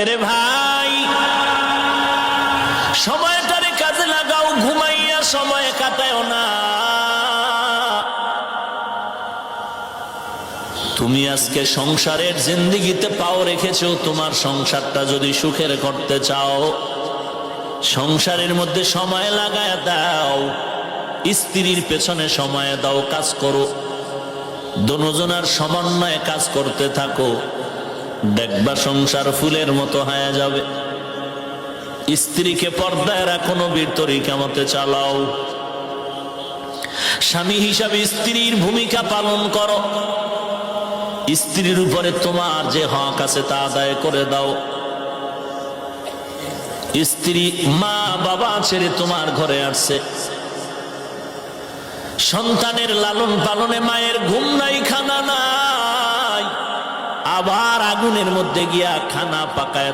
এরে ভাই। সময়টারে কাজে লাগাও, ঘুমাইয়া সময় কাটায় না। তুমি আজকে সংসারের জিন্দিগিতে পাও রেখেছো, তোমার সংসারটা যদি সুখের করতে চাও, সংসারের মধ্যে সময় লাগায় দাও, স্ত্রীর পেছনে সময় দাও, কাজ করো। দনোজনার সমন্বয়ে কাজ করতে থাকো। দেখবা সংসার ফুলের মতো হয়ে যাবে। স্ত্রীকে পর্দায় রাখো নবীর তরিকা মতে চালাও। স্বামী হিসাবে স্ত্রীর ভূমিকা পালন করো। স্ত্রীর উপরে তোমার যে হক আছে তা আদায় করে দাও। স্ত্রী মা বাবা ছেড়ে তোমার ঘরে আসছে। সন্তানের লালন পালনে মায়ের ঘুম আবার আগুনের মধ্যে গিয়া খানা পাকায়